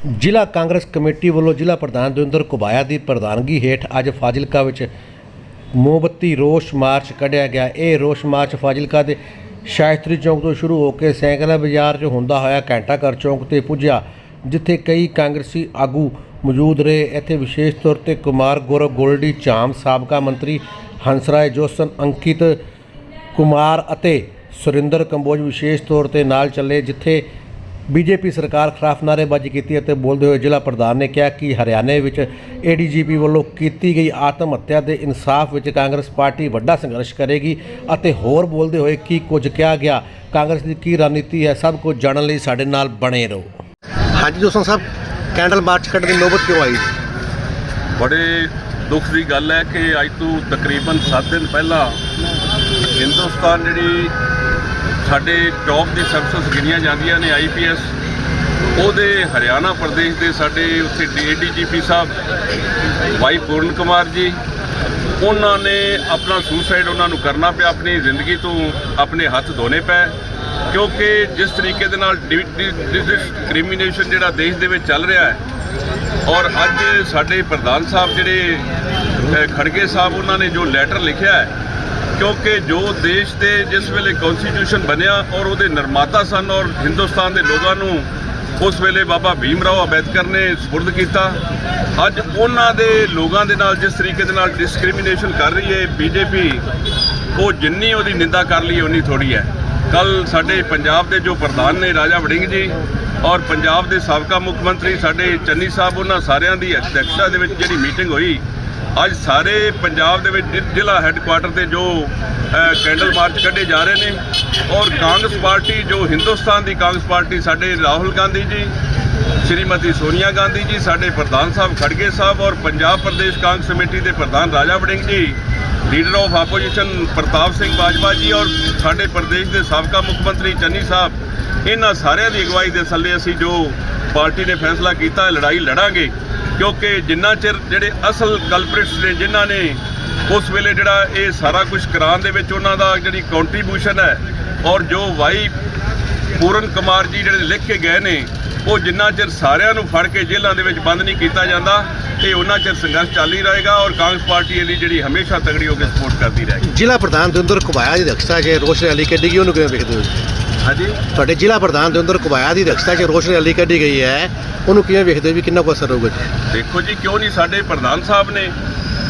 ਜ਼ਿਲ੍ਹਾ ਕਾਂਗਰਸ ਕਮੇਟੀ ਵੱਲੋਂ ਜ਼ਿਲ੍ਹਾ ਪ੍ਰਧਾਨ ਦਵਿੰਦਰ ਕੁਬਾਇਆ ਦੀ ਪ੍ਰਧਾਨਗੀ ਹੇਠ ਅੱਜ ਫਾਜ਼ਿਲਕਾ ਵਿੱਚ ਮੋਮਬੱਤੀ ਰੋਸ ਮਾਰਚ ਕੱਢਿਆ ਗਿਆ। ਇਹ ਰੋਸ ਮਾਰਚ ਫਾਜ਼ਿਲਕਾ ਦੇ ਸ਼ਾਇਸਤਰੀ ਚੌਂਕ ਤੋਂ ਸ਼ੁਰੂ ਹੋ ਕੇ ਸੈਂਕੜਾ ਬਾਜ਼ਾਰ 'ਚ ਹੁੰਦਾ ਹੋਇਆ ਘੰਟਾ ਘਰ ਚੌਂਕ ਤੇ ਪੁੱਜਿਆ, ਜਿੱਥੇ ਕਈ ਕਾਂਗਰਸੀ ਆਗੂ ਮੌਜੂਦ ਰਹੇ। ਇੱਥੇ ਵਿਸ਼ੇਸ਼ ਤੌਰ ਤੇ ਕੁਮਾਰ ਗੌਰਵ ਗੋਲਡੀ ਚਾਮ ਸਾਬਕਾ ਮੰਤਰੀ ਹੰਸਰਾਏ ਜੋਸਨ, ਅੰਕਿਤ ਕੁਮਾਰ ਅਤੇ ਸੁਰਿੰਦਰ ਕੰਬੋਜ ਵਿਸ਼ੇਸ਼ ਤੌਰ ਤੇ ਨਾਲ ਚੱਲੇ, ਜਿੱਥੇ ਬੀਜੇਪੀ ਸਰਕਾਰ ਖਿਲਾਫ ਨਾਅਰੇਬਾਜ਼ੀ ਕੀਤੀ ਅਤੇ ਬੋਲਦੇ ਹੋਏ ਜ਼ਿਲ੍ਹਾ ਪ੍ਰਧਾਨ ਨੇ ਕਿਹਾ ਕਿ ਹਰਿਆਣੇ ਵਿੱਚ ਏਡੀਜੀਪੀ ਵੱਲੋਂ ਕੀਤੀ ਗਈ ਆਤਮ ਹੱਤਿਆ ਦੇ ਇਨਸਾਫ ਵਿੱਚ ਕਾਂਗਰਸ ਪਾਰਟੀ ਵੱਡਾ ਸੰਘਰਸ਼ ਕਰੇਗੀ ਅਤੇ ਹੋਰ ਬੋਲਦੇ ਹੋਏ ਕੀ ਕੁਝ ਕਿਹਾ ਗਿਆ ਕਾਂਗਰਸ ਦੀ ਕੀ ਰਣਨੀਤੀ ਹੈ ਸਭ ਕੁਝ ਜਾਣਨ ਲਈ ਸਾਡੇ ਨਾਲ ਬਣੇ ਰਹੋ। ਹਾਂਜੀ ਦੋਸਤੋ ਸਾਹਿਬ ਕੈਂਡਲ ਮਾਰਚ ਕੱਢਣ ਦੀ ਨੌਬਤ ਕਿਉਂ ਆਈ? ਬੜੇ ਦੁੱਖ ਦੀ ਗੱਲ ਹੈ ਕਿ ਅੱਜ ਤੋਂ ਤਕਰੀਬਨ 7 ਦਿਨ ਪਹਿਲਾਂ ਹਿੰਦੁਸਤਾਨ ਜਿਹੜੀ ਸਾਡੇ ਟੌਪ ਦੇ ਸਰਵਿਸ ਗਿਣੀਆਂ ਜਾਂਦੀਆਂ ਨੇ ਆਈਪੀਐਸ ਉਹਦੇ ਹਰਿਆਣਾ ਪ੍ਰਦੇਸ਼ ਦੇ ਸਾਡੇ ਉੱਥੇ ਡੀਏਡੀਜੀਪੀ ਸਾਹਿਬ ਵਾਈ ਪੂਰਨ ਕੁਮਾਰ ਜੀ ਉਹਨਾਂ ਨੇ ਆਪਣਾ ਸੁਸਾਈਡ ਉਹਨਾਂ ਨੂੰ ਕਰਨਾ ਪਿਆ ਆਪਣੀ ਜ਼ਿੰਦਗੀ ਤੋਂ ਆਪਣੇ ਹੱਥ ਧੋਣੇ ਪਏ ਕਿਉਂਕਿ ਜਿਸ ਤਰੀਕੇ ਦੇ ਨਾਲ ਡਿਸਕ੍ਰਿਮੀਨੇਸ਼ਨ ਜਿਹੜਾ ਦੇਸ਼ ਦੇ ਵਿੱਚ ਚੱਲ ਰਿਹਾ ਹੈ ਔਰ ਅੱਜ ਸਾਡੇ ਪ੍ਰਧਾਨ ਸਾਹਿਬ ਜਿਹੜੇ ਅ, ਖੜਗੇ ਸਾਹਿਬ ਉਹਨਾਂ ਨੇ ਜੋ ਲੈਟਰ ਲਿਖਿਆ ਹੈ ਕਿਉਂਕਿ ਜੋ ਦੇਸ਼ ਦੇ ਜਿਸ ਵੇਲੇ ਕਨਸਟੀਟਿਊਸ਼ਨ ਬਣਿਆ ਔਰ ਉਹਦੇ ਨਿਰਮਾਤਾ ਸਨ ਔਰ ਹਿੰਦੁਸਤਾਨ ਦੇ ਲੋਕਾਂ ਨੂੰ ਉਸ ਵੇਲੇ ਬਾਬਾ ਭੀਮ ਰਾਓ ਅੰਬੇਦਕਰ ਨੇ ਸਪੁਰਦ ਕੀਤਾ, ਅੱਜ ਉਹਨਾਂ ਦੇ ਲੋਕਾਂ ਦੇ ਨਾਲ ਜਿਸ ਤਰੀਕੇ ਦੇ ਨਾਲ ਡਿਸਕ੍ਰਿਮੀਨੇਸ਼ਨ ਕਰ ਰਹੀ ਹੈ ਬੀਜੇਪੀ ਉਹ ਜਿੰਨੀ ਉਹਦੀ ਨਿੰਦਾ ਕਰ ਲਈ ਉਨੀ ਥੋੜੀ ਹੈ। ਕੱਲ ਸਾਡੇ ਪੰਜਾਬ ਦੇ ਜੋ ਪ੍ਰਧਾਨ ਨੇ ਰਾਜਾ ਵੜਿੰਗ ਜੀ ਔਰ ਪੰਜਾਬ ਦੇ ਸਾਬਕਾ ਮੁੱਖ ਮੰਤਰੀ ਸਾਡੇ ਚੰਨੀ ਸਾਹਿਬ, ਉਹਨਾਂ ਸਾਰਿਆਂ ਦੀ ਅਧਿਕਸ਼ਤਾ ਦੇ ਵਿੱਚ ਜਿਹੜੀ ਮੀਟਿੰਗ ਹੋਈ ਅੱਜ ਸਾਰੇ ਪੰਜਾਬ ਦੇ ਵਿੱਚ ਜ਼ਿਲ੍ਹਾ ਹੈੱਡਕੁਆਟਰ ਤੇ ਜੋ ਕੈਂਡਲ ਮਾਰਚ ਕੱਢੇ ਜਾ ਰਹੇ ਨੇ ਔਰ ਕਾਂਗਰਸ ਪਾਰਟੀ ਜੋ ਹਿੰਦੁਸਤਾਨ ਦੀ ਕਾਂਗਰਸ ਪਾਰਟੀ ਸਾਡੇ ਰਾਹੁਲ ਗਾਂਧੀ ਜੀ, ਸ਼੍ਰੀਮਤੀ ਸੋਨੀਆ ਗਾਂਧੀ ਜੀ, ਸਾਡੇ ਪ੍ਰਧਾਨ ਸਾਹਿਬ ਖੜਗੇ ਸਾਹਿਬ ਔਰ ਪੰਜਾਬ ਪ੍ਰਦੇਸ਼ ਕਾਂਗਰਸ ਕਮੇਟੀ ਦੇ ਪ੍ਰਧਾਨ Raja Warring ji leader of opposition Pratap Singh Bajwa ji ਔਰ ਸਾਡੇ ਪ੍ਰਦੇਸ਼ ਦੇ ਸਾਬਕਾ ਮੁੱਖ ਮੰਤਰੀ ਚੰਨੀ ਸਾਹਿਬ, ਇਹਨਾਂ ਸਾਰਿਆਂ ਦੀ ਅਗਵਾਈ ਦੇ ਥੱਲੇ ਅਸੀਂ ਜੋ ਪਾਰਟੀ ਨੇ ਫੈਸਲਾ ਕੀਤਾ, ਲੜਾਈ ਲੜਾਂਗੇ। ਕਿਉਂਕਿ ਜਿੰਨਾ ਚਿਰ ਜਿਹੜੇ ਅਸਲ ਕਲਪ੍ਰਿਟਸ ਨੇ, ਜਿਨ੍ਹਾਂ ਨੇ ਉਸ ਵੇਲੇ ਜਿਹੜਾ ਇਹ ਸਾਰਾ ਕੁਝ ਕਰਾਉਣ ਦੇ ਵਿੱਚ ਉਹਨਾਂ ਦਾ ਜਿਹੜੀ ਕੰਟਰੀਬਿਊਸ਼ਨ ਹੈ ਔਰ ਜੋ ਵਾਈ ਪੂਰਨ ਕੁਮਾਰ ਜੀ ਜਿਹੜੇ ਲਿਖ ਕੇ ਗਏ ਨੇ ਉਹ ਜਿੰਨਾ ਚਿਰ ਸਾਰਿਆਂ ਨੂੰ ਫੜ ਕੇ ਜੇਲ੍ਹਾਂ ਦੇ ਵਿੱਚ ਬੰਦ ਨਹੀਂ ਕੀਤਾ ਜਾਂਦਾ ਇਹ ਉਹਨਾਂ ਚਿਰ ਸੰਘਰਸ਼ ਚੱਲ ਹੀ ਰਹੇਗਾ ਔਰ ਕਾਂਗਰਸ ਪਾਰਟੀ ਇਹਦੀ ਜਿਹੜੀ ਹਮੇਸ਼ਾ ਤਗੜੀ ਹੋ ਕੇ ਸਪੋਰਟ ਕਰਦੀ ਰਹੇਗੀ। ਜ਼ਿਲ੍ਹਾ ਪ੍ਰਧਾਨ ਦਵਿੰਦਰ ਕੁਬਾਇਆ ਦੀ ਅਧਿਕਸ਼ਤਾ 'ਚ ਰੋਸ ਰੈਲੀ ਕੱਢੀ ਗਈ ਉਹਨੂੰ ਕਿਵੇਂ ਵੇਖਦੇ ਹੋ ਹਾਂਜੀ? ਤੁਹਾਡੇ ਜ਼ਿਲ੍ਹਾ ਪ੍ਰਧਾਨ ਦਵਿੰਦਰ ਕੁਬਾਇਆ ਦੀ ਅਧਿਕਸ਼ਤਾ 'ਚ ਰੋਸ ਰੈਲੀ ਕੱਢੀ ਗਈ ਹੈ ਉਹਨੂੰ ਕਿਵੇਂ ਵੇਖਦੇ ਹੋ ਵੀ ਕਿੰਨਾ ਕੁ ਅਸਰ ਹੋਊਗਾ ਜੀ? ਦੇਖੋ ਜੀ ਕਿਉਂ ਨਹੀਂ ਸਾਡੇ ਪ੍ਰਧਾਨ ਸਾਹਿਬ ਨੇ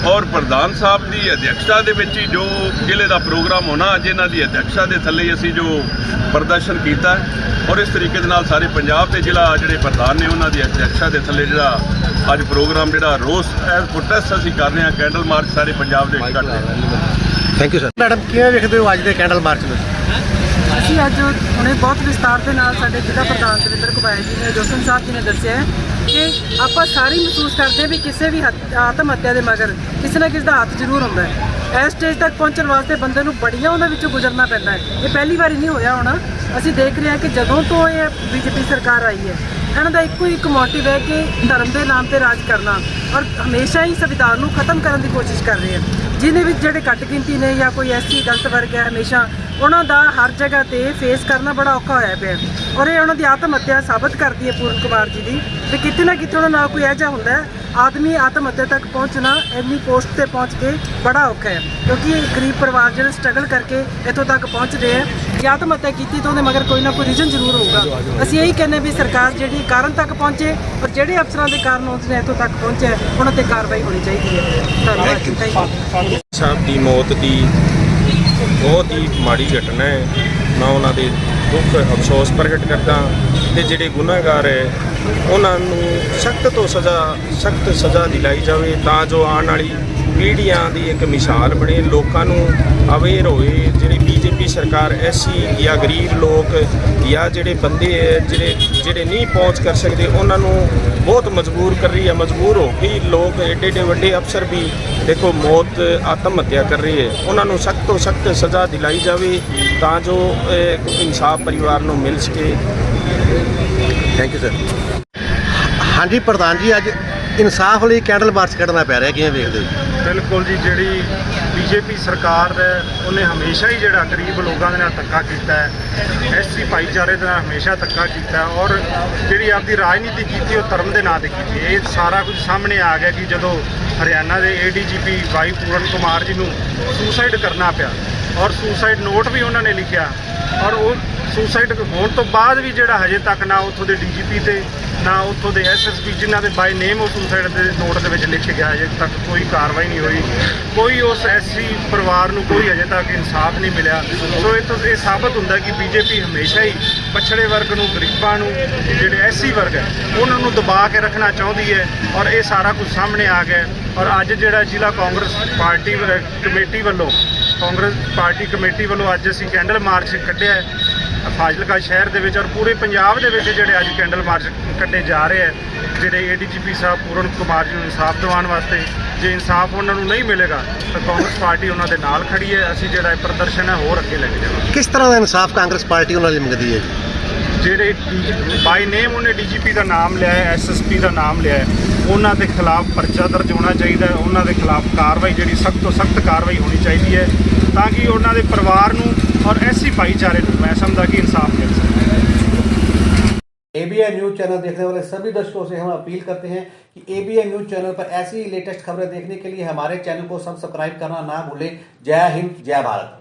ਔਰ ਪ੍ਰਧਾਨ ਸਾਹਿਬ ਦੀ ਅਧਿਕਸ਼ਤਾ ਦੇ ਵਿੱਚ ਹੀ ਜੋ ਜ਼ਿਲ੍ਹੇ ਦਾ ਪ੍ਰੋਗਰਾਮ ਹੋਣਾ ਅੱਜ ਇਹਨਾਂ ਦੀ ਅਧਿਕਸ਼ਤਾ ਦੇ ਥੱਲੇ ਹੀ ਅਸੀਂ ਜੋ ਪ੍ਰਦਰਸ਼ਨ ਕੀਤਾ ਔਰ ਇਸ ਤਰੀਕੇ ਦੇ ਨਾਲ ਸਾਰੇ ਪੰਜਾਬ ਦੇ ਜ਼ਿਲ੍ਹਾ ਜਿਹੜੇ ਪ੍ਰਧਾਨ ਨੇ ਉਹਨਾਂ ਦੀ ਅਧਿਕਸ਼ਤਾ ਦੇ ਥੱਲੇ ਜਿਹੜਾ ਅੱਜ ਪ੍ਰੋਗਰਾਮ ਜਿਹੜਾ ਰੋਸ ਐਜ਼ ਪ੍ਰੋਟੈਸਟ ਅਸੀਂ ਕਰ ਰਹੇ ਹਾਂ ਕੈਂਡਲ ਮਾਰਚ ਸਾਰੇ ਪੰਜਾਬ ਦੇ ਹਾਂ ਥੈਂਕ ਯੂ ਸਰ ਮੈਡਮ ਕਿਵੇਂ ਵੇਖਦੇ ਹੋ ਅੱਜ ਦੇ ਕੈਂਡਲ ਮਾਰਚ ਨੂੰ? ਅਸੀਂ ਅੱਜ ਹੁਣੇ ਬਹੁਤ ਵਿਸਤਾਰ ਦੇ ਨਾਲ ਸਾਡੇ ਜ਼ਿਲ੍ਹਾ ਪ੍ਰਧਾਨ ਦਵਿੰਦਰ ਕੁਬਾਇਆ ਜੀ ਨੇ ਜੋਸਨ ਸਾਹਿਬ ਜੀ ਨੇ ਦੱਸਿਆ ਹੈ ਆਪਾਂ ਸਾਰੇ ਹੀ ਮਹਿਸੂਸ ਕਰਦੇ ਹਾਂ ਵੀ ਕਿਸੇ ਵੀ ਹੱਤ- ਆਤਮ ਹੱਤਿਆ ਦੇ ਮਗਰ ਕਿਸੇ ਨਾ ਕਿਸੇ ਦਾ ਹੱਥ ਜ਼ਰੂਰ ਹੁੰਦਾ ਹੈ। ਇਸ ਸਟੇਜ ਤੱਕ ਪਹੁੰਚਣ ਵਾਸਤੇ ਬੰਦੇ ਨੂੰ ਬੜੀਆਂ ਉਹਨਾਂ ਵਿੱਚੋਂ ਗੁਜ਼ਰਨਾ ਪੈਂਦਾ ਹੈ। ਇਹ ਪਹਿਲੀ ਵਾਰੀ ਨਹੀਂ ਹੋਇਆ ਹੋਣਾ। ਅਸੀਂ ਦੇਖ ਰਹੇ ਹਾਂ ਕਿ ਜਦੋਂ ਤੋਂ ਇਹ ਬੀਜੇਪੀ ਸਰਕਾਰ ਆਈ ਹੈ ਇਹਨਾਂ ਦਾ ਇੱਕੋ ਹੀ ਇੱਕ ਮੋਟਿਵ ਹੈ ਕਿ ਧਰਮ ਦੇ ਨਾਮ ਤੇ ਰਾਜ ਕਰਨਾ ਔਰ ਹਮੇਸ਼ਾ ਹੀ ਸੰਵਿਧਾਨ ਨੂੰ ਖਤਮ ਕਰਨ ਦੀ ਕੋਸ਼ਿਸ਼ ਕਰ ਰਹੇ ਹੈ ਜਿਹਦੇ ਵਿੱਚ ਜਿਹੜੇ ਘੱਟ ਗਿਣਤੀ ਨੇ ਜਾਂ ਕੋਈ ਐਸੀ ਗਲਤ ਵਰਗ ਹੈ, ਹਮੇਸ਼ਾ ਉਹਨਾਂ ਦਾ ਹਰ ਜਗ੍ਹਾ ਤੇ ਫੇਸ ਕਰਨਾ ਬੜਾ ਔਖਾ ਹੋਇਆ ਪਿਆ। ਔਰ ਇਹ ਉਹਨਾਂ ਦੀ ਆਤਮ ਹੱਤਿਆ ਸਾਬਤ ਕਰਦੀ ਹੈ ਪੂਰਨ ਕੁਮਾਰ ਜੀ ਦੀ। ਤੇ ਕਿਤੇ ਨਾ ਕਿਤੇ ਉਹਨਾਂ ਨਾਲ ਕੋਈ ਐਜਾ ਹੁੰਦਾ ਹੈ, ਆਦਮੀ ਆਤਮ ਹੱਤਿਆ ਤੱਕ ਪਹੁੰਚਣਾ ਇੰਨੀ ਪੋਸਟ ਤੇ ਪਹੁੰਚ ਕੇ ਬੜਾ ਔਖਾ ਹੈ। ਕਿਉਂਕਿ ਗਰੀਬ ਪਰਿਵਾਰ ਜਿਹੜੇ ਸਟਰਗਲ ਕਰਕੇ ਇੱਥੋਂ ਤੱਕ ਪਹੁੰਚਦੇ ਹੈ ਜੇ ਆਤਮ ਹੱਤਿਆ ਕੀਤੀ ਤਾਂ ਉਹਦੇ ਮਗਰ ਕੋਈ ਨਾ ਕੋਈ ਰੀਜ਼ਨ ਜ਼ਰੂਰ ਹੋਊਗਾ। ਅਸੀਂ ਇਹੀ ਕਹਿੰਦੇ ਵੀ ਸਰਕਾਰ ਜਿਹੜੀ ਕਾਰਨ ਤੱਕ ਪਹੁੰਚੇ ਪਰ ਜਿਹੜੇ ਅਫਸਰਾਂ ਦੇ ਕਾਰਨ ਉਸਨੇ ਇੱਥੋਂ ਤੱਕ ਪਹੁੰਚਿਆ ਉਹਨਾਂ ਤੇ ਕਾਰਵਾਈ ਹੋਣੀ ਚਾਹੀਦੀ ਹੈ। ਧੰਨਵਾਦ ਸਾਹਿਬ ਦੀ ਮੌਤ ਦੀ ਬਹੁਤ ਹੀ ਮਾੜੀ ਘਟਨਾ ਹੈ। ਮੈਂ ਉਹਨਾਂ ਦੇ ਦੁੱਖ, ਅਫਸੋਸ ਪ੍ਰਗਟ ਕਰਦਾ ਤੇ ਜਿਹੜੇ ਗੁਨਾਹਗਾਰ ਹੈ, ਉਹਨਾਂ ਨੂੰ ਸਖਤ ਤੋਂ ਸਜ਼ਾ, ਸਖਤ ਸਜ਼ਾ ਦਿਲਾਈ ਜਾਵੇ ਤਾਂ ਜੋ ਆਉਣ ਵਾਲੀ ਪੀੜ੍ਹੀਆਂ ਦੀ ਇੱਕ ਮਿਸਾਲ ਬਣੇ, ਲੋਕਾਂ ਨੂੰ ਅਵੇਅਰ ਹੋਵੇ ਜਿਹੜੀ ਸਰਕਾਰ ਐਸੀ ਜਾਂ ਗਰੀਬ ਲੋਕ ਜਾਂ ਜਿਹੜੇ ਬੰਦੇ ਹੈ ਜਿਹੜੇ ਜਿਹੜੇ ਨਹੀਂ ਪਹੁੰਚ ਕਰ ਸਕਦੇ ਉਹਨਾਂ ਨੂੰ ਬਹੁਤ ਮਜਬੂਰ ਕਰ ਰਹੀ ਹੈ ਮਜਬੂਰ ਹੋ ਕੇ ਲੋਕ ਏਡੇ ਏਡੇ ਵੱਡੇ ਅਫਸਰ ਵੀ ਦੇਖੋ ਮੌਤ ਆਤਮ ਹੱਤਿਆ ਕਰ ਰਹੀ ਹੈ ਉਹਨਾਂ ਨੂੰ ਸਖਤ ਤੋਂ ਸਖਤ ਸਜ਼ਾ ਦਿਲਾਈ ਜਾਵੇ ਤਾਂ ਜੋ ਇਨਸਾਫ ਪਰਿਵਾਰ ਨੂੰ ਮਿਲ ਸਕੇ। ਥੈਂਕ ਯੂ ਸਰ ਹਾਂਜੀ ਪ੍ਰਧਾਨ ਜੀ ਅੱਜ ਇਨਸਾਫ ਲਈ ਕੈਂਡਲ ਮਾਰਚ ਕੱਢਣਾ ਪੈ ਰਿਹਾ ਕਿਵੇਂ ਵੇਖਦੇ ਹੋ? ਬਿਲਕੁਲ ਜੀ ਜਿਹੜੀ ਬੀਜੇਪੀ ਸਰਕਾਰ ਉਹਨੇ ਹਮੇਸ਼ਾ ਹੀ ਜਿਹੜਾ ਗਰੀਬ ਲੋਕਾਂ ਦੇ ਨਾਲ ਧੱਕਾ ਕੀਤਾ ਹੈ ਐਸਸੀ ਭਾਈਚਾਰੇ ਦੇ ਨਾਲ ਹਮੇਸ਼ਾ ਧੱਕਾ ਕੀਤਾ ਔਰ ਜਿਹੜੀ ਆਪਦੀ ਰਾਜਨੀਤੀ ਕੀਤੀ, ਉਹ ਧਰਮ ਦੇ ਨਾਂ ਤੇ ਕੀਤੀ ਇਹ ਸਾਰਾ ਕੁਝ ਸਾਹਮਣੇ ਆ ਗਿਆ ਕਿ ਜਦੋਂ ਹਰਿਆਣਾ ਦੇ ਏਡੀਜੀਪੀ ਵਾਈ ਪੂਰਨ ਕੁਮਾਰ ਜੀ ਨੂੰ ਸੁਸਾਈਡ ਕਰਨਾ ਪਿਆ ਔਰ ਸੁਸਾਈਡ ਨੋਟ ਵੀ ਉਹਨਾਂ ਨੇ ਲਿਖਿਆ ਔਰ ਉਹ ਸੁਸਾਈਡ ਹੋਣ ਤੋਂ ਬਾਅਦ ਵੀ ਜਿਹੜਾ ਹਜੇ ਤੱਕ ਨਾ ਉੱਥੋਂ ਦੇ ਡੀਜੀਪੀ ਤੇ ਨਾ ਉੱਥੋਂ ਦੇ ਐਸਐਸਪੀ ਜਿਨ੍ਹਾਂ ਦੇ ਬਾਈ ਨੇਮ ਉਹ ਸੁਸਾਈਡ ਦੇ ਨੋਟ ਦੇ ਵਿੱਚ ਲਿਖਿਆ ਗਿਆ ਅਜੇ ਤੱਕ ਕੋਈ ਕਾਰਵਾਈ ਨਹੀਂ ਹੋਈ। ਕੋਈ ਉਸ ਐਸਸੀ ਪਰਿਵਾਰ ਨੂੰ ਕੋਈ ਅਜੇ ਤੱਕ ਇਨਸਾਫ ਨਹੀਂ ਮਿਲਿਆ। ਸੋ ਇਹ ਤੋਂ, ਇਹ ਸਾਬਤ ਹੁੰਦਾ ਕਿ ਬੀਜੇਪੀ ਹਮੇਸ਼ਾ ਹੀ ਪਛੜੇ ਵਰਗ ਨੂੰ, ਗਰੀਬਾਂ ਨੂੰ, ਜਿਹੜੇ ਐਸਸੀ ਵਰਗ ਹੈ, ਉਹਨਾਂ ਨੂੰ ਦਬਾ ਕੇ ਰੱਖਣਾ ਚਾਹੁੰਦੀ ਹੈ ਔਰ ਇਹ ਸਾਰਾ ਕੁਝ ਸਾਹਮਣੇ ਆ ਗਿਆ ਔਰ ਅੱਜ ਜਿਹੜਾ ਜ਼ਿਲ੍ਹਾ ਕਾਂਗਰਸ ਪਾਰਟੀ ਕਮੇਟੀ ਵੱਲੋਂ, ਕਾਂਗਰਸ ਪਾਰਟੀ ਕਮੇਟੀ ਵੱਲੋਂ ਅੱਜ ਅਸੀਂ ਕੈਂਡਲ ਮਾਰਚ ਕੱਢਿਆ ਫਾਜ਼ਿਲਕਾ ਸ਼ਹਿਰ ਦੇ ਵਿੱਚ ਔਰ ਪੂਰੇ ਪੰਜਾਬ ਦੇ ਵਿੱਚ ਜਿਹੜੇ ਅੱਜ ਕੈਂਡਲ ਮਾਰਚ ਕੱਢੇ ਜਾ ਰਹੇ ਹੈ, ਜਿਹੜੇ ਏਡੀਜੀਪੀ ਸਾਹਿਬ, ਪੂਰਨ ਕੁਮਾਰ ਜੀ ਨੂੰ ਇਨਸਾਫ ਦਿਵਾਉਣ ਵਾਸਤੇ, ਜੇ ਇਨਸਾਫ ਉਹਨਾਂ ਨੂੰ ਨਹੀਂ ਮਿਲੇਗਾ, ਤਾਂ ਕਾਂਗਰਸ ਪਾਰਟੀ ਉਹਨਾਂ ਦੇ ਨਾਲ ਖੜੀ ਹੈ। ਅਸੀਂ ਜਿਹੜਾ ਇਹ ਪ੍ਰਦਰਸ਼ਨ ਹੈ, ਹੋਰ ਅੱਗੇ ਲੈ ਕੇ ਜਾਵਾਂਗੇ। ਕਿਸ ਤਰ੍ਹਾਂ ਦਾ ਇਨਸਾਫ ਕਾਂਗਰਸ ਪਾਰਟੀ ਉਹਨਾਂ ਲਈ ਮੰਗਦੀ ਹੈ ਜੀ? ਜਿਹੜੇ ਬਾਈ ਨੇਮ ਉਹਨੇ ਡੀਜੀਪੀ ਦਾ ਨਾਮ ਲਿਆ ਹੈ ਐਸਐਸਪੀ ਦਾ ਨਾਮ ਲਿਆ ਹੈ ਉਹਨਾਂ ਦੇ ਖਿਲਾਫ ਪਰਚਾ ਦਰਜ ਹੋਣਾ ਚਾਹੀਦਾ ਹੈ ਉਹਨਾਂ ਦੇ ਖਿਲਾਫ ਕਾਰਵਾਈ ਜਿਹੜੀ ਸਖਤ ਤੋਂ ਸਖਤ ਕਾਰਵਾਈ ਹੋਣੀ ਚਾਹੀਦੀ ਹੈ ਤਾਂ ਕਿ ਉਹਨਾਂ ਦੇ ਪਰਿਵਾਰ ਨੂੰ ਔਰ ਐਸੀ ਭਾਈਚਾਰੇ ਨੂੰ ਮੈਂ ਸਮਝਦਾ ਕਿ ਇਨਸਾਫ ਮਿਲ ਸਕੇ एबीएन न्यूज चैनल देखने वाले सभी दर्शकों से हम अपील करते हैं कि एबीएन न्यूज चैनल पर ऐसी ही लेटेस्ट खबरें देखने के लिए हमारे चैनल को सब्सक्राइब करना ना भूलें जय हिंद जय भारत